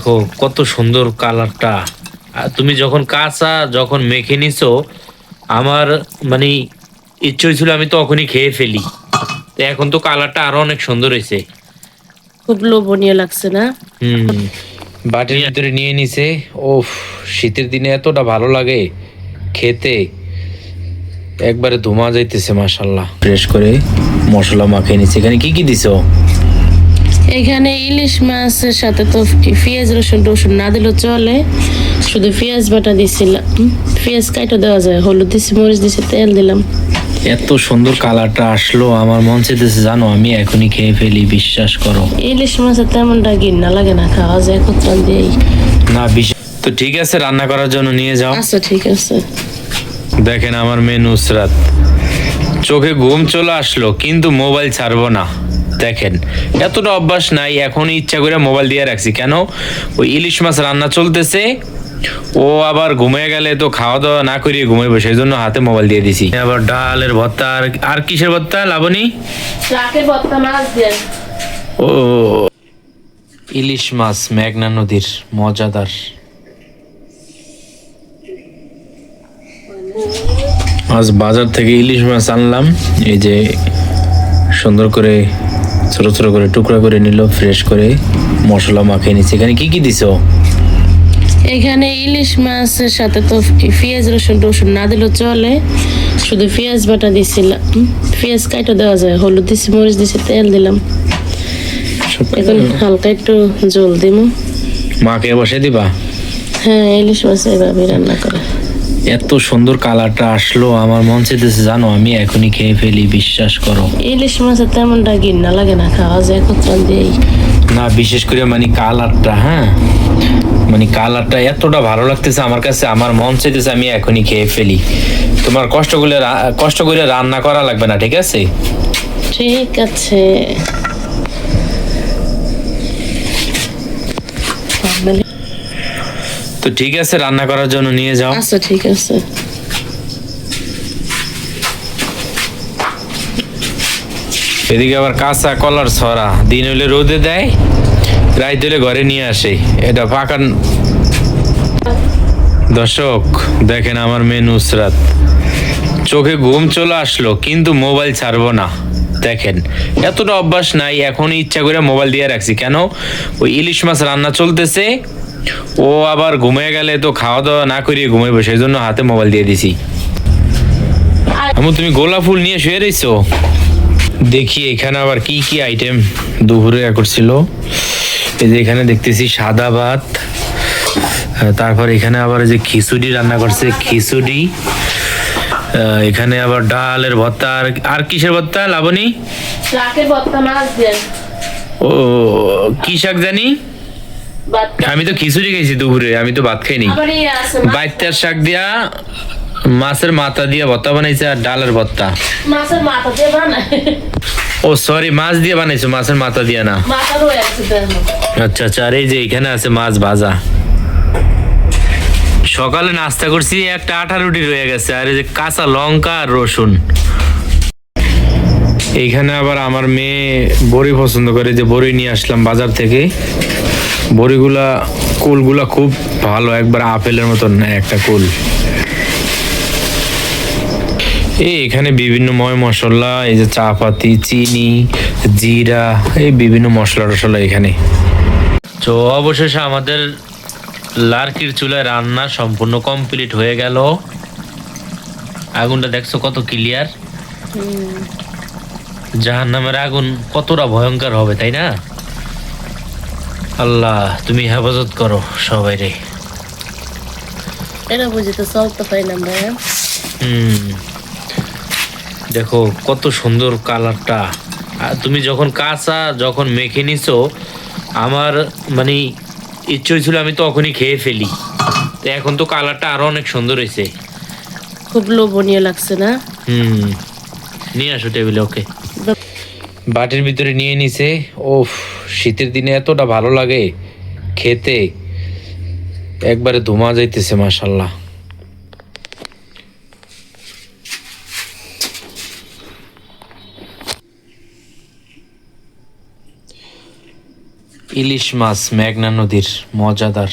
দেখো কত সুন্দর কালারটা। তুমি যখন কাঁচা যখন মেখে নিছো আমার মানে ইচ্ছে হয়েছিল আমি তখনই খেয়ে ফেলি। তো এখন তো কালারটা আরও অনেক সুন্দর হয়েছে। খুব লোভনীয় লাগছে না? হুম বাটির ভিতরে নিয়ে নিছে। ওফ শীতের দিনে এতটা ভালো লাগে খেতে। একবারে ধুমা যাইতেছে মাশাল্লাহ ফ্রেশ করে মশলা মাখিয়ে নিছে। এখানে কি কি দিছো? এখানে ইলিশ মাছের সাথে তো পেঁয়াজ রসুন টসুন না দিলেও চলে। শুধু পেঁয়াজ বাটা দিছিলাম। পেঁয়াজ কাইটা দেওয়া যায় হলুদ দিছি মরিচ দিছি তেল দিলাম। এত সুন্দর কালারটা আসলো আমার মন চাইতেছে জানো আমি এখনই খেয়ে ফেলি বিশ্বাস করো। ইলিশ মাছের তেমনটা ঘিন্না লাগে না খাওয়া যায় কোথাও দিয়েই। না তো ঠিক আছে রান্না করার জন্য নিয়ে যাও। আচ্ছা ঠিক আছে। দেখেন আমার মেয়ে নুসরাত। চোখে ঘুম চলে আসলো কিন্তু মোবাইল ছাড়বো না। দেখেন এতটা অভ্যাস নাই এখন ইচ্ছা করে মোবাইল দিয়ে রাখছি। কেন? ওই ইলিশ মাছ রান্না চলতেছে ও আবার ঘুমিয়ে গেলে তো খাওয়া দাওয়া না করিয়ে ঘুমাইবো সেই জন্য হাতে মোবাইল দিয়ে দিছি। আবার ডালের ভর্তা আর আর কিসের ভর্তা লাবণী? বত্তা মাছ দিয়ে। ও ইলিশ মাছ মেঘনা নদীর মজাদার। আজ বাজার থেকে ইলিশ মাছ আনলাম এই যে সুন্দর করে ছোট ছোট করে টুকরা করে নিল ফ্রেশ করে মশলা মাখিয়ে নিচ্ছে। এখানে কি কি দিছো? এখানে ইলিশ মাছের সাথে তো পেঁয়াজ রসুন টসুন না দিলেও চলে। শুধু পেঁয়াজ বাটা দিছিলাম। পেঁয়াজ কাইটা দেওয়া যায়। হলুদ দিছি মরিচ দিছি তেল দিলাম। এখন হালকা একটু জল দিব মাকে বসে দিবা? হ্যাঁ ইলিশ মাছ এভাবে রান্না করে এত সুন্দর কালারটা আসলো আমার মন চাইতেছে জানো আমি এখনই খেয়ে ফেলি বিশ্বাস করো। ইলিশ মাছের তেমনটা ঘিন্না লাগে না খাওয়া যায় কোথাও দিয়েই। না বিশেষ করে মানে কালারটা হ্যাঁ? মানে কালারটা এতটা ভালো লাগতেছে আমার কাছে আমার মন চাইতেছে আমি এখনই খেয়ে ফেলি। তোমার কষ্ট করে কষ্ট করে রান্না করা লাগবে না ঠিক আছে? ঠিক আছে। তো ঠিক আছে রান্না করার জন্য নিয়ে যাও। আচ্ছা ঠিক আছে। এদিকে আবার কাঁচা কলার ছড়া। দিন হলে রোদে দেয় রাত হলে ঘরে নিয়ে আসে। এটা ফাঁকান দর্শক দেখেন আমার মেয়ে নুসরাত। চোখে ঘুম চলে আসলো কিন্তু মোবাইল ছাড়বো না। দেখেন, এতটা অভ্যাস নাই এখন ইচ্ছা করে মোবাইল দিয়ে রাখছি। কেন? ওই ইলিশ মাছ রান্না চলতেছে, ও আবার ঘুমিয়ে গেলে তো খাওয়া দাওয়া না করিয়ে ঘুমাইবো সেই জন্য হাতে মোবাইল দিয়ে দিছি। আমু, তুমি গোলাপ ফুল নিয়ে শুয়ে রইছো? দেখি, এখানে আবার কি কি আইটেম দুপুরে করছিল। এই যে এখানে দেখতেছি সাদা ভাত তারপর এখানে আবার যে খিচুড়ি রান্না করছে, খিচুড়ি। এখানে আবার ডালের ভর্তা আর আর কিসের ভর্তা লাবণী? ট্রাকে বত্তা মাছ দিয়ে। ও কি শাক জানি? আমি তো খিচুড়ি খাইছি দুপুরে আমি তো ভাত খাইনি। বাইত্যার শাক দিয়া মাছের মাথা দিয়া ভর্তা বানাইছে আর ডালের ভর্তা। মাছের মাথা দিয়ে বানায়। ও সরি মাছ দিয়ে বানাইছো মাছের মাথা দিয়া না। আচ্ছা আচ্ছা আর এই যে এখানে আছে মাছ ভাজা। সকালে নাস্তা করছি, একটা আটা রুটি রয়ে গেছে, আর এই যে কাঁচা লঙ্কা আর রসুন। এইখানে আবার আমার মেয়ে বড়ি পছন্দ করে, যে বড়ি নিয়ে আসলাম বাজার থেকে। বড়িগুলা, কুলগুলা খুব ভালো, একবার আপেলের মতন, একটা কুল। এই এখানে বিভিন্ন ময় মশলা, এই যে চা পাতি চিনি, জিরা, এই বিভিন্ন মশলা টশলা এখানে। তো অবশেষে আমাদের লার্কির চুলায় রান্না সম্পূর্ণ কমপ্লিট হয়ে গেল। আগুনটা দেখছ কত ক্লিয়ার জাহান নামের আগুন কতটা ভয়ঙ্কর হবে তাই না? আল্লাহ তুমি হেফাজত করো সবাই রে। এটা বুঝিতে চলতে পারি না ভাইয়া। হুম। দেখো কত সুন্দর কালারটা। তুমি যখন কাঁচা যখন মেখে নিছো আমার মানে ইচ্ছে হয়েছিল আমি তখনই খেয়ে ফেলি। তো এখন তো কালারটা আরও অনেক সুন্দর হয়েছে। খুব লোভনীয় লাগছে না? হুম নিয়ে আসো টেবিলে ওকে বাটির ভিতরে নিয়ে নিছে। ওফ শীতের দিনে এতটা ভালো লাগে খেতে। একবারে ধুমা যাইতেছে মাশাল্লাহ। ইলিশ মাছ মেঘনা নদীর মজাদার